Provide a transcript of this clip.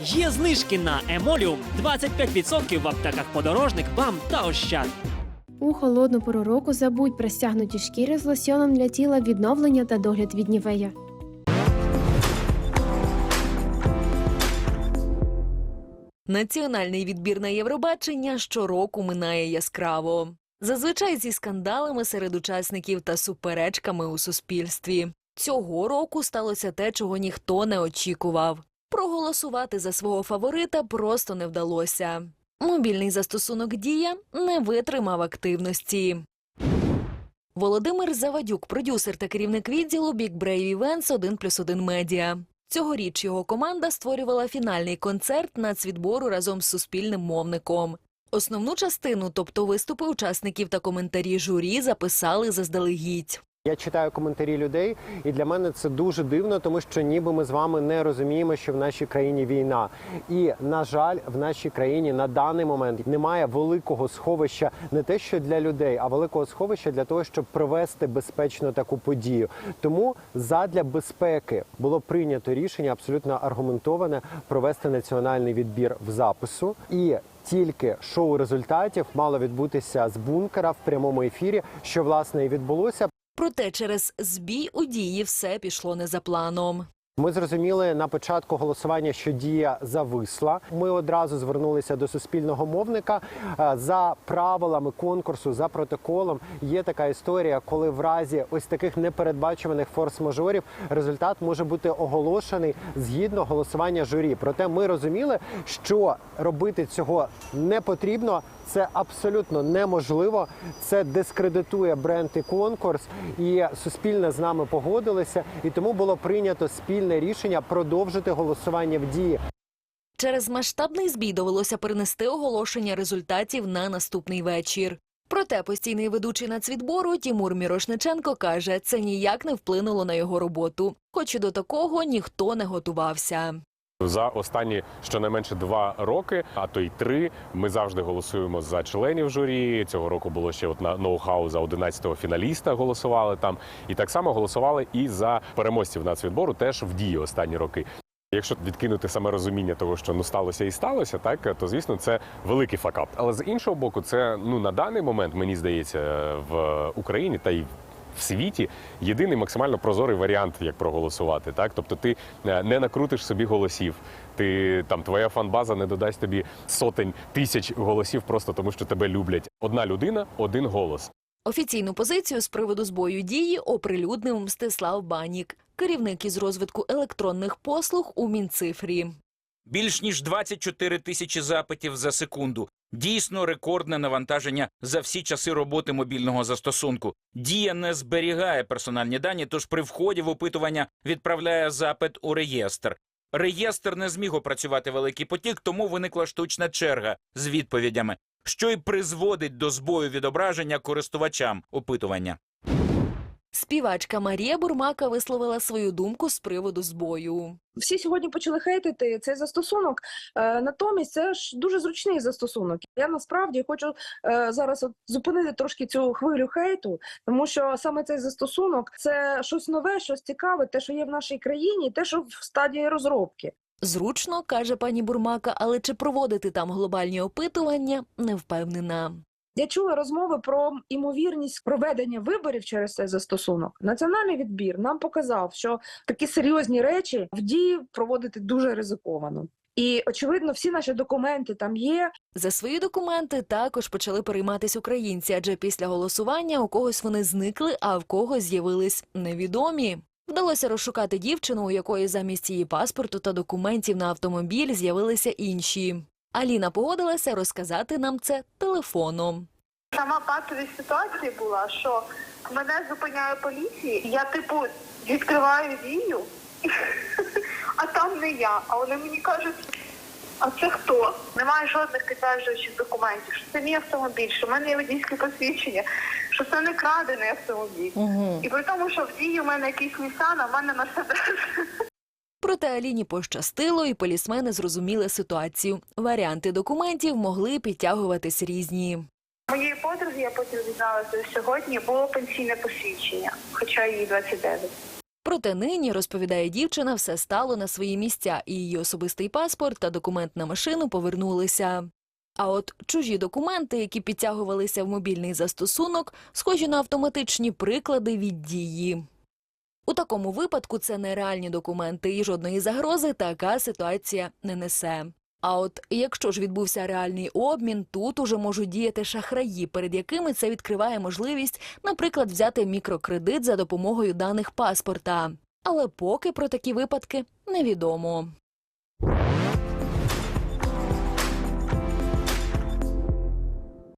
Є знижки на емоліум 25% в аптеках подорожник, бам та ощад. У холодну пору року забудь про стягнуті шкіри з лосьоном для тіла відновлення та догляд від нівея. Національний відбір на Євробачення щороку минає яскраво. Зазвичай зі скандалами серед учасників та суперечками у суспільстві. Цього року сталося те, чого ніхто не очікував. Проголосувати за свого фаворита просто не вдалося. Мобільний застосунок Дія не витримав активності. Володимир Завадюк, продюсер та керівник відділу Big Brave Events 1 плюс 1 Медіа. Цьогоріч його команда створювала фінальний концерт нацвідбору разом з суспільним мовником. Основну частину, тобто виступи учасників та коментарі журі, записали заздалегідь. Я читаю коментарі людей, і для мене це дуже дивно, тому що ніби ми з вами не розуміємо, що в нашій країні війна. І на жаль, в нашій країні на даний момент немає великого сховища не те, що для людей, а великого сховища для того, щоб провести безпечно таку подію. Тому задля безпеки було прийнято рішення абсолютно аргументоване провести національний відбір в запису і. Тільки шоу результатів мало відбутися з бункера в прямому ефірі, що власне і відбулося. Проте через збій у дії все пішло не за планом. Ми зрозуміли на початку голосування, що дія зависла. Ми одразу звернулися до суспільного мовника. Е, За правилами конкурсу, за протоколом є така історія, коли в разі ось таких непередбачуваних форс-мажорів результат може бути оголошений згідно голосування журі. Проте ми розуміли, що робити цього не потрібно. Це абсолютно неможливо. Це дискредитує бренд і конкурс. І суспільне з нами погодилося. І тому було прийнято спільне рішення продовжити голосування в дії. Через масштабний збій довелося перенести оголошення результатів на наступний вечір. Проте постійний ведучий нацвідбору Тімур Мірошниченко каже, це ніяк не вплинуло на його роботу, хоч і до такого ніхто не готувався. За останні щонайменше два роки, а то й три, ми завжди голосуємо за членів журі. Цього року було ще от на ноу-хау за 11-го фіналіста голосували там. І так само голосували і за переможців нацвідбору теж в дії останні роки. Якщо відкинути саме розуміння того, що ну сталося і сталося, так то звісно це великий факап. Але з іншого боку, це ну на даний момент мені здається в Україні та й в світі єдиний максимально прозорий варіант, як проголосувати. Так, тобто ти е, не накрутиш собі голосів. Ти там твоя фанбаза не додасть тобі сотень тисяч голосів, просто тому що тебе люблять. Одна людина, один голос. Офіційну позицію з приводу збою дії оприлюднив Мстислав Банік, керівник із розвитку електронних послуг у Мінцифрі. Більш ніж 24 тисячі запитів за секунду. Дійсно рекордне навантаження за всі часи роботи мобільного застосунку. Дія не зберігає персональні дані, тож при вході в опитування відправляє запит у реєстр. Реєстр не зміг опрацювати великий потік, тому виникла штучна черга з відповідями, що й призводить до збою відображення користувачам опитування. Співачка Марія Бурмака висловила свою думку з приводу збою. Всі сьогодні почали хейтити цей застосунок. Е, натомість це ж дуже зручний застосунок. Я насправді хочу е, зараз от зупинити трошки цю хвилю хейту, тому що саме цей застосунок це щось нове, щось цікаве, те, що є в нашій країні, те, що в стадії розробки. Зручно, каже пані Бурмака, але чи проводити там глобальні опитування, не впевнена. Я чула розмови про імовірність проведення виборів через цей застосунок. Національний відбір нам показав, що такі серйозні речі в дії проводити дуже ризиковано. І очевидно, всі наші документи там є. За свої документи також почали перейматись українці, адже після голосування у когось вони зникли, а в когось з'явились невідомі. Вдалося розшукати дівчину, у якої замість її паспорту та документів на автомобіль з'явилися інші. Аліна погодилася розказати нам це телефоном. Сама патовість ситуації була, що мене зупиняє поліція, я типу відкриваю дію, а там не я. А вони мені кажуть, а це хто? Немає жодних підтверджуючих документів, що це мій автомобіль, що в мене є водійське посвідчення, що це не крадений автомобіль. І при тому, що в дії у мене якийсь Нісан, а в мене Мерседес. Проте Аліні пощастило, і полісмени зрозуміли ситуацію. Варіанти документів могли підтягуватись різні. Моєї подруги я потім дізналася сьогодні було пенсійне посвідчення, хоча їй 29. Проте нині, розповідає дівчина, все стало на свої місця, і її особистий паспорт та документ на машину повернулися. А от чужі документи, які підтягувалися в мобільний застосунок, схожі на автоматичні приклади від дії. У такому випадку це нереальні документи і жодної загрози така ситуація не несе. А от якщо ж відбувся реальний обмін, тут уже можуть діяти шахраї, перед якими це відкриває можливість, наприклад, взяти мікрокредит за допомогою даних паспорта. Але поки про такі випадки невідомо.